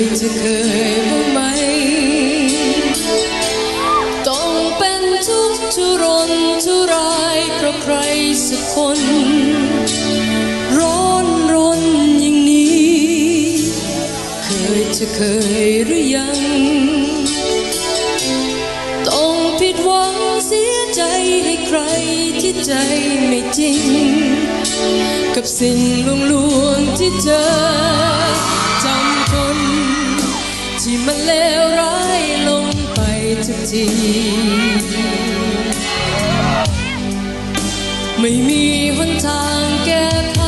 ยจะเคยบ้างไหม ต้องเป็นทุกข์ทุรนทุรายเพราะใครสักคน ร้อนรนอย่างนี้ เคยจะเคยหรือยัง ต้องผิดหวังเสียใจให้ใครที่ใจไม่จริง กับสิ่งลวงลวงที่เธอจำีไม่มีหนทางแก้ไข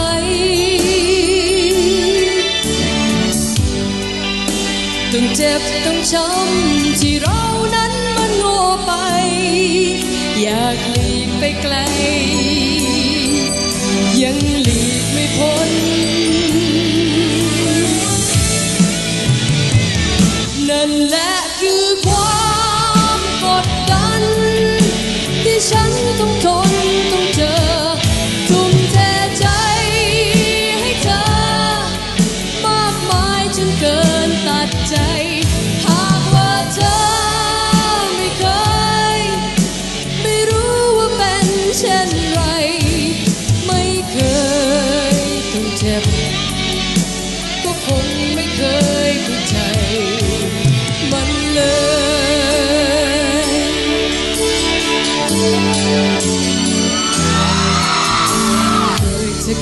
ต้องเจ็บต้องช้ำที่เรานั้นมันโง่ไป อยากหลีกไปไกล ยังหลีกไม่พ้นนั่นแหละ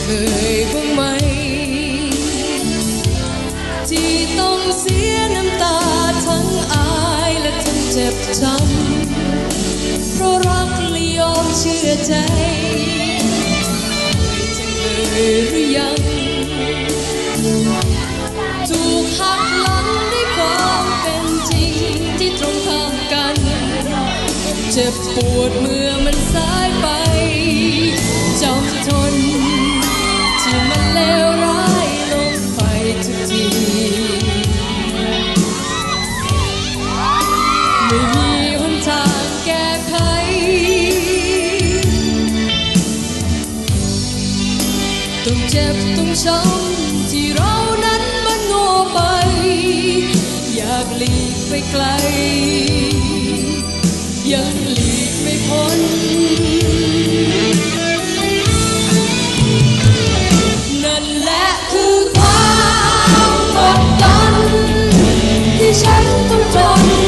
เคยบ้างไหม ที่ต้องเสียน้ำตาทั้งอายและทั้งเจ็บช้ำเพราะรักและยอมเชื่อใจเคยจะเคยหรือยัง ถูกหักหลังด้วยความเป็นจริงที่ตรงข้ามกัน เจ็บปวดเมื่อมันสายไป เจ็บตรงช้ำที่เรานั้นมันโง่ไป อยากหลีกไปไกล ยังหลีกไม่พ้นนั่นแหละคือความกดดันที่ฉันต้องทน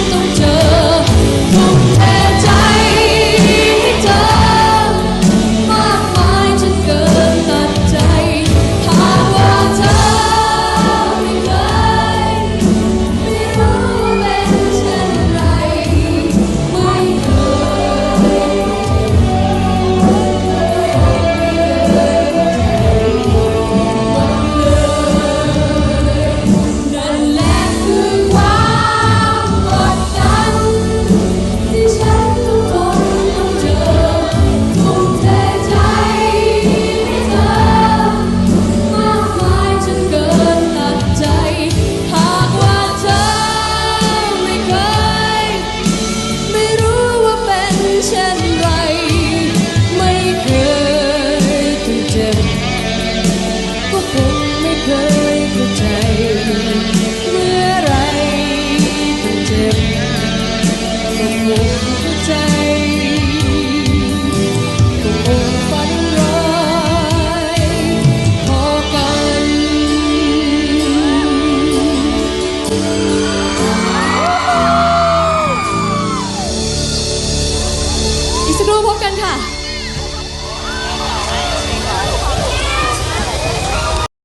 尴尬。